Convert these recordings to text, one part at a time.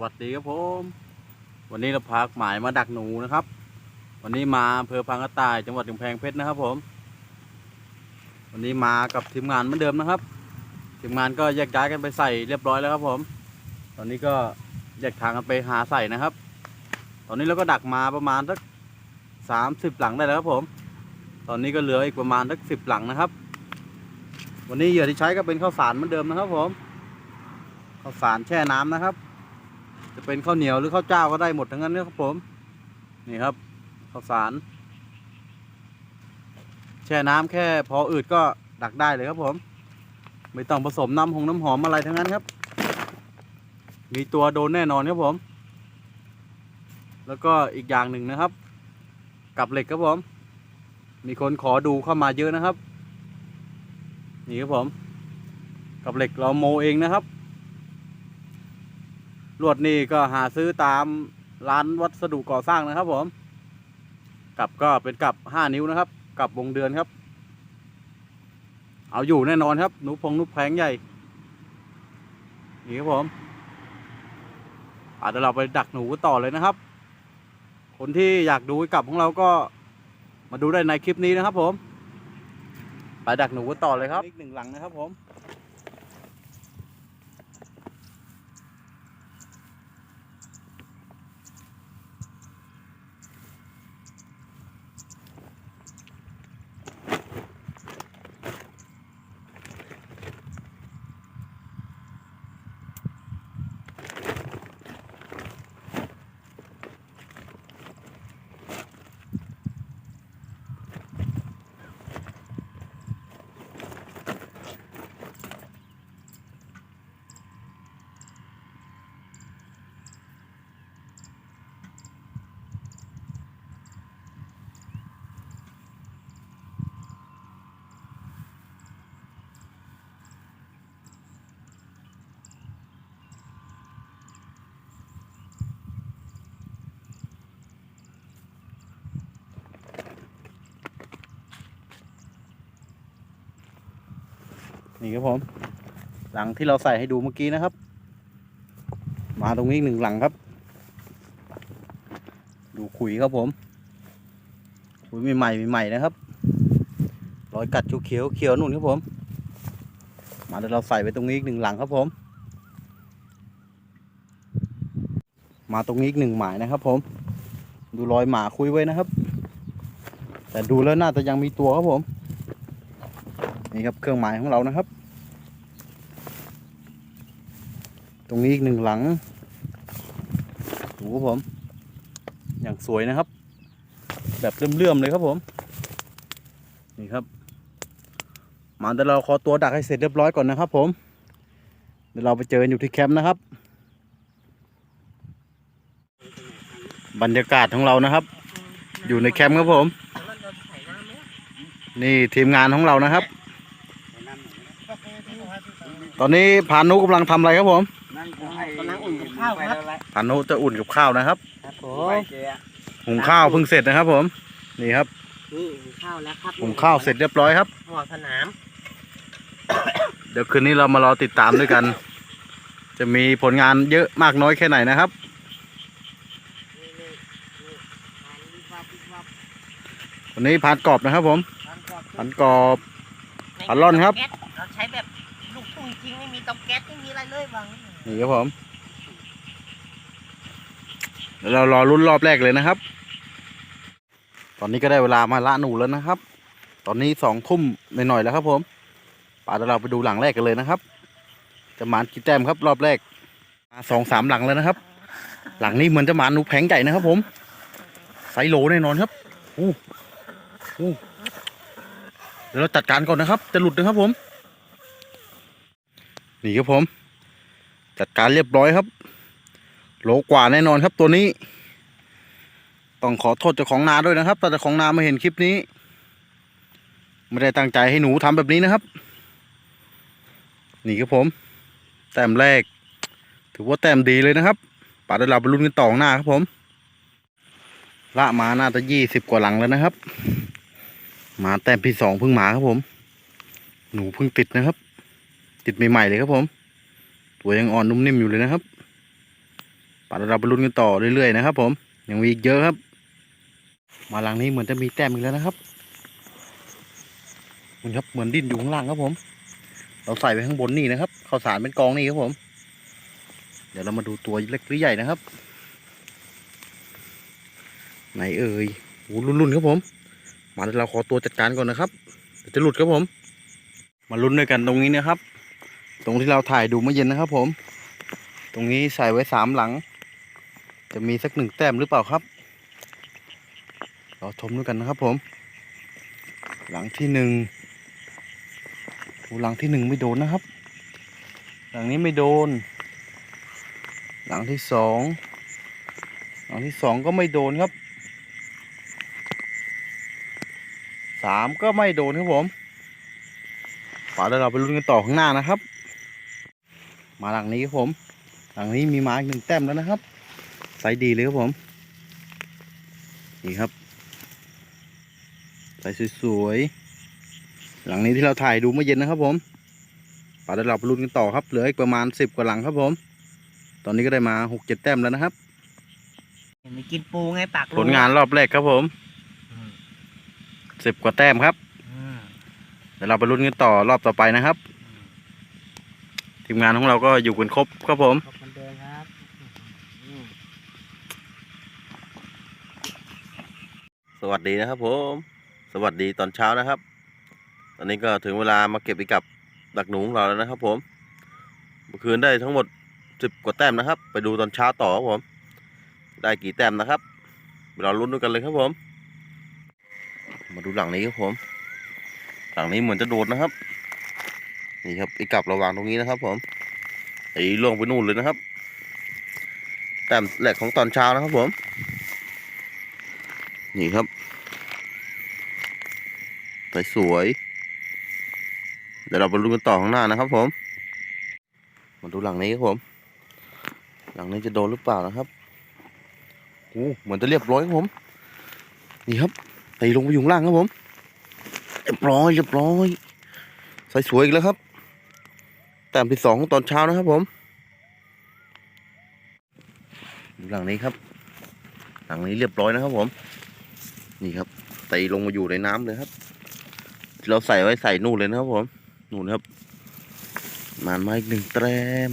วัสดีครับผม วันนี้เราพากหมายมาดักหนูนะครับ วันนี้มาอำเภอพังกระต่ายจังหวัดกำแพงเพชรนะครับผม วันนี้มากับทีมงานเหมือนเดิมนะครับ ทีมงานก็แยกย้ายกันไปใส่เรียบร้อยแล้วครับผม ตอนนี้ก็แยกทางกันไปหาใส่นะครับ ตอนนี้เราก็ดักมาประมาณสักสามสิบหลังได้แล้วครับผม ตอนนี้ก็เหลืออีกประมาณสักสิบหลังนะครับ วันนี้เหยื่อที่ใช้ก็เป็นข้าวสารเหมือนเดิมนะครับผมข้าวสารแช่น้ำนะครับ จะเป็นข้าวเหนียวหรือข้าวเจ้าก็ได้หมดทั้งนั้นนะครับผม นี่ครับข้าวสาร แช่น้ำแค่พออืดก็ดักได้เลยครับผม ไม่ต้องผสมน้ำหงน้ำหอมอะไรทั้งนั้นครับ มีตัวโดนแน่นอนครับผม แล้วก็อีกอย่างหนึ่งนะครับ กับเหล็กครับผม มีคนขอดูเข้ามาเยอะนะครับ นี่ครับผม กับเหล็กเราโมเองนะครับ ลวดนี่ก็หาซื้อตามร้านวัสดุก่อสร้างนะครับผมกับก็เป็นกับห้านิ้วนะครับ กับวงเดือนครับ เอาอยู่แน่นอนครับหนูพงนุแพงใหญ่ นี่ครับผมอาจจะเราไปดักหนูกันต่อเลยนะครับ คนที่อยากดูกับของเราก็มาดูได้ในคลิปนี้นะครับผม ไปดักหนูกันต่อเลยครับอีกหนึ่งหลังนะครับผม นี่ครับผม หลังที่เราใส่ให้ดูเมื่อกี้นะครับ มาตรงนี้อีกหนึ่งหลังครับ ดูขุยครับผม ขุยใหม่ๆใหม่ๆนะครับ รอยกัดเขียวเขียวนุ่นครับผม มาเดี๋ยวเราใส่ไปตรงนี้อีกหนึ่งหลังครับผม มาตรงนี้อีกหนึ่งหมายนะครับผม ดูรอยหมาคุยไว้นะครับ แต่ดูแล้วน่าจะยังมีตัวครับผม นี่ครับเครื่องหมายของเรานะครับ ตรงนี้อีกหนึ่งหลังดูครับผม อย่างสวยนะครับ แบบเลื่อมๆเลยครับผม นี่ครับ มาเดี๋ยวเราขอตัวดักให้เสร็จเรียบร้อยก่อนนะครับ ผม เดี๋ยวเราไปเจอกันอยู่ที่แคมป์นะครับ บรรยากาศของเรานะครับ อยู่ในแคมป์ครับผม นี่ทีมงานของเรานะครับ ตอนนี้พานุกำลังทำอะไรครับผมกำลังอุ่นกับข้าวครับ พานุจะอุ่นกับข้าวนะครับ ครับผโอ้มยหุงข้าวเพิ่งเสร็จนะครับ ผม นี่ครับ นี่หุงข้าวแล้วครับหุงข้าวเสร็จเรียบร้อยครับหัวสนามเดี๋ยวคืนนี้เรามารอติดตามด้วยกัน จะมีผลงานเยอะมากน้อยแค่ไหนนะครับ นี่นี่นี่ทานวิบวับวิบวับวันนี้พานกรอบนะครับ ผม ทานกรอบพานกรอบปลาร่อนครับแก๊สเราใช้แบบลูกทุ่ งจริงไม่มีเตาแก๊สไม่มีอะไรเลยบางนี่ครับผมเรารอรุ่นรอบแรกเลยนะครับ ตอนนี้ก็ได้เวลามาละหนูแล้วนะครับ ตอนนี้สองทุ่มหน่อยๆแล้วครับผมป่าเดี๋ยวเราไปดูหลังแรกกันเลยนะครับ จะหมานกี่แต้มครับ รอบแรกมาสองสามหลังแล้วนะครับ หลังนี้เหมือนจะหมานหนูแผงใหญ่นะครับ ผมไซโลแน่นอนครับอู้อู้เดี๋ยวเราจัดการก่อนนะครับ จะหลุดนะครับผม นี่ครับผม จัดการเรียบร้อยครับโหลกว่าแน่นอนครับตัวนี้ ต้องขอโทษเจ้าของนาด้วยนะครับแต่เจ้าของนามาเห็นคลิปนี้ ไม่ได้ตั้งใจให้หนูทำแบบนี้นะครับ นี่ครับผม แต้มแรก ถือว่าแต้มดีเลยนะครับป่าเดี๋ยวเราไปลุ้นกันต่อหน้าครับผมละมาน่าจะยี่สิบกว่าหลังแล้วนะครับ มาแต้มที่สองเพิ่งมาครับผม หนูเพิ่งติดนะครับ ติดใหม่ๆเลยครับผม ตัวยังอ่อนนุ่มนิ่มอยู่เลยนะครับป่าเราไปลุ้นกันต่อเรื่อยๆนะครับ ผม ยังมีอีกเยอะครับ มาหลังนี้เหมือนจะมีแต้มอีกแล้วนะครับมันครับเหมือนดิ้นอยู่ข้างล่างครับผม เราใส่ไว้ข้างบนนี่นะครับข้าวสารเป็นกองนี่ครับผม เดี๋ยวเรามาดูตัวเล็กหรือใหญ่นะครับ ไหนเอ่ยโอ้รุ่นๆครับผม มาเดี๋ยวเราขอตัวจัดการก่อนนะครับจะหลุดครับผม มาลุ้นด้วยกันตรงนี้นะครับ ตรงที่เราถ่ายดูเมื่อเย็นนะครับ ผม ตรงนี้ใส่ไว้สามหลัง จะมีสักหนึ่งแต้มหรือเปล่าครับเราชมด้วยกันนะครับ ผม หลังที่หนึ่งหลังที่หนึ่งไม่โดนนะครับ หลังนี้ไม่โดน หลังที่สองหลังที่สองก็ไม่โดนครับสามก็ไม่โดนครับผมฝาเดี๋ยวเราไปลุ้นกันต่อข้างหน้านะครับ มาหลังนี้ครับผม หลังนี้มีไม้หนึ่งแต้มแล้วนะครับไซส์ดีเลยครับผม นี่ครับไซส์สวยๆ หลังนี้ที่เราถ่ายดูเมื่อเย็นนะครับผมฝาเดี๋ยวเราไปลุ้นกันต่อครับ เหลืออีกประมาณสิบกว่าหลังครับผม ตอนนี้ก็ได้มาหกเจ็ดแต้มแล้วนะครับไม่กินปูไงปากผลงานรอบแรกครับผมอืมสิบกว่าแต้มครับอืมเดี๋ยวเราไปลุ้นกันต่อรอบต่อไปนะครับ ทีมงานของเราก็อยู่กันครบครับผมขอบคุณเดินครับอืมสวัสดีนะครับผม สวัสดีตอนเช้านะครับ ตอนนี้ก็ถึงเวลามาเก็บอีกกับดักหนูของเราแล้วนะครับ ผมเมื่อคืนได้ทั้งหมดสิบกว่าแต้มนะครับ ไปดูตอนเช้าต่อครับผม ได้กี่แต้มนะครับเราลุ้นด้วยกันเลยครับผม มาดูหลังนี้ครับผม หลังนี้เหมือนจะโดดนะครับ นี่ครับไอ้กับระวางตรงนี้นะครับ ผมไอ้ล่วงไปนู่นเลยนะครับแต้มแรกของตอนเช้านะครับผม นี่ครับสวยสวยเดี๋ยวเราไปลุ้นกันต่อข้างหน้านะครับ ผมมาดูหลังนี้ครับผม หลังนี้จะโดนหรือเปล่านะครับโอ้เหมือนจะเรียบร้อยครับผม นี่ครับตีลงไปอยู่ล่างครับผมเรียบร้อยเรียบร้อยใส่สวยอีกแล้วครับ แต้มที่สองของตอนเช้านะครับผมดูหลังนี้ครับ หลังนี้เรียบร้อยนะครับผม นี่ครับตีลงมาอยู่ในน้ำเลยครับ เราใส่ไว้ใส่นู่นเลยนะครับผมนู่นครับมานมาอีกหนึ่งแต้ม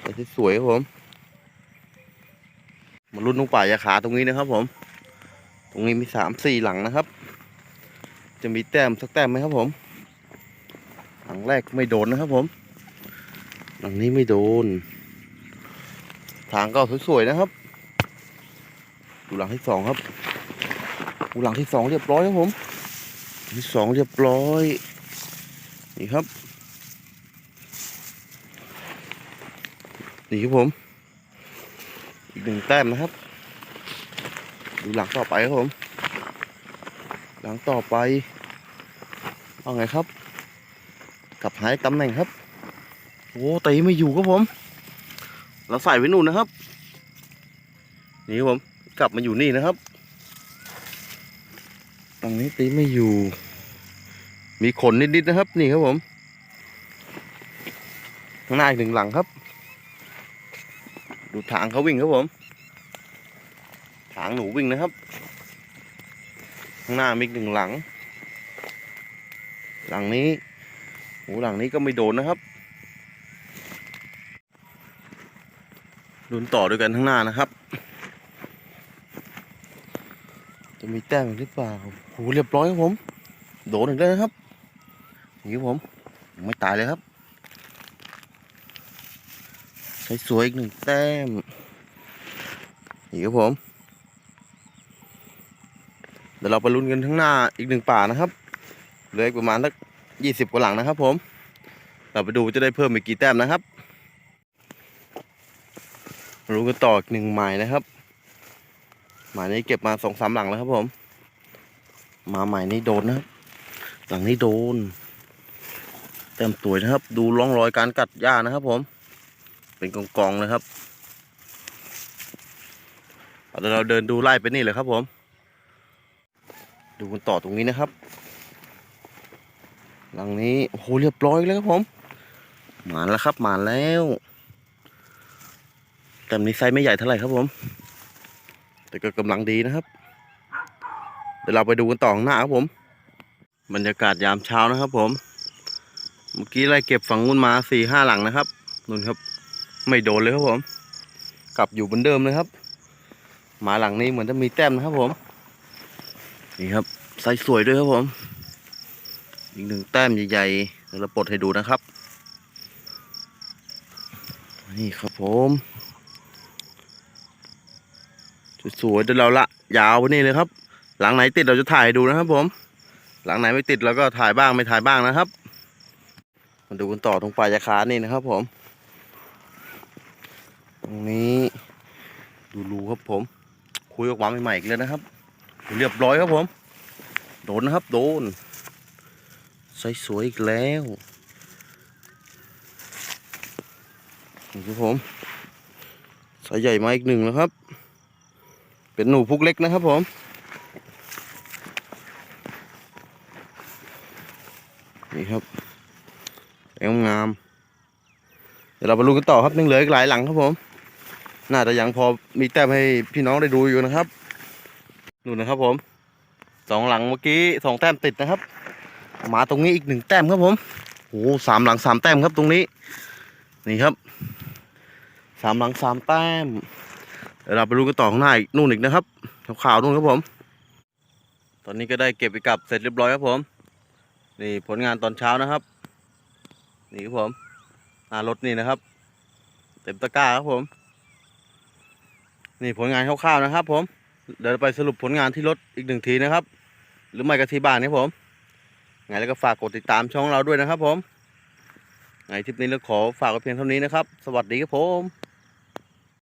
ใส่สวยครับผมมาลุ้นนุงป่ายาขาตรงนี้นะครับผม ตรงนี้มีสามสี่หลังนะครับ จะมีแต้มสักแต้มไหมครับผม หลังแรกไม่โดนนะครับผมหลังนี้ไม่โดน ทางก็สวยๆนะครับ ดูหลังที่สองครับดูหลังที่สองเรียบร้อยครับผมที่สองเรียบร้อย นี่ครับ นี่ครับผม อีกหนึ่งแต้มนะครับ ดูหลังต่อไปครับผม หลังต่อไป เอาไงครับ กลับหายตำแหน่งครับโอ้ตีไม่อยู่ครับผม เราใส่ไว้นู่นนะครับ นี่ครับผมกลับมาอยู่นี่นะครับตรงนี้ตีไม่อยู่ มีขนนิดๆนะครับ นี่ครับผมข้างหน้าอีกหนึ่งหลังครับ ดูทางเขาวิ่งครับผมทางหนูวิ่งนะครับ ข้างหน้ามีอีกหนึ่งหลัง หลังนี้ โอ้หลังนี้ก็ไม่โดนนะครับลุ้นต่อด้วยกันข้างหน้านะครับ จะมีแต้มอีกหรือเปล่าโหเรียบร้อยครับผม โดนอีกแล้วนะครับนี่ครับผมไม่ตายเลยครับใช้สวยอีกหนึ่งแต้มนี่ครับผมเดี๋ยวเราไปลุ้นกันข้างหน้าอีกหนึ่งป่านะครับเหลืออีกประมาณสัก ยี่สิบกว่าหลังนะครับผม เราไปดูจะได้เพิ่มอีกกี่แต้มนะครับมาลุ้กันต่ออีกหนึ่งหมายนะครับ หมายนี้เก็บมาสองสามหลังแล้วครับผม มาใหม่นี้โดนนะครับ หลังนี้โดน เต็มตัวนะครับ ดูร่องรอยการกัดหญ้านะครับผม เป็นกองๆเลยครับเอาเดี๋ยวเราเดินดูไล่ไปนี่เลยครับผม ดูกันต่อตรงนี้นะครับ หลังนี้โอ้โหเรียบร้อยแล้วครับผมหมานแล้วครับหมานแล้วแต่นี้ไซส์ไม่ใหญ่เท่าไหร่ครับผม แต่ก็กำลังดีนะครับ เดี๋ยวเราไปดูกันต่อข้างหน้าครับผม บรรยากาศยามเช้านะครับผม เมื่อกี้ไล่เก็บฝั่งนู้นมาสี่ห้าหลังนะครับนู่นครับ ไม่โดนเลยครับผม กลับอยู่เหมือนเดิมเลยครับ หมาหลังนี้เหมือนจะมีแต้มนะครับผม นี่ครับไซส์สวยด้วยครับผม อีกหนึ่งแต้มใหญ่ๆเราปลดให้ดูนะครับ นี่ครับผมสวยๆเดี๋ยวเราละยาวไปนี่เลยครับ หลังไหนติดเราจะถ่ายดูนะครับผม หลังไหนไม่ติดเราก็ถ่ายบ้างไม่ถ่ายบ้างนะครับ มาดูกันต่อตรงปลายยาคานี่นะครับผม ตรงนี้ดูรูครับผม คุยออกมาใหม่ๆอีกเลยนะครับ เรียบร้อยครับผม โดนนะครับ โดน สวยๆอีกแล้วนี่ครับผมสายใหญ่มาอีกหนึ่งแล้วครับ เป็นหนูพุกเล็กนะครับผมนี่ครับแองงาม เดี๋ยวเราไปลุ้นกันต่อครับยังเหลืออีกหลายหลังครับผม น่าจะยังพอมีแต้มให้พี่น้องได้ดูอยู่นะครับนู่นนะครับผมสองหลังเมื่อกี้สองแต้มติดนะครับ มาตรงนี้อีกหนึ่งแต้มครับผมโอ้หสามหลังสามแต้มครับตรงนี้ นี่ครับสามหลังสามแต้มเดี๋ยวเราไปลุ้กันต่อข้างหน้าอีกนู่นอีกนะครับขาวๆนู่นครับผม ตอนนี้ก็ได้เก็บไปกลับเสร็จเรียบร้อยครับผม นี่ผลงานตอนเช้านะครับ นี่ครับผมหน้ารถนี่นะครับ เต็มตะกร้าครับผม นี่ผลงานคร่าวๆนะครับ ผมเดี๋ยวไปสรุปผลงานที่รถอีกหนึ่งทีนะครับ หรือไม่ก็ที่บ้านนี่ครับผม ไงแล้วก็ฝากกดติดตามช่องเราด้วยนะครับผมไงคลิปนี้เราขอฝากไว้เพียงเท่านี้นะครับ สวัสดีครับผม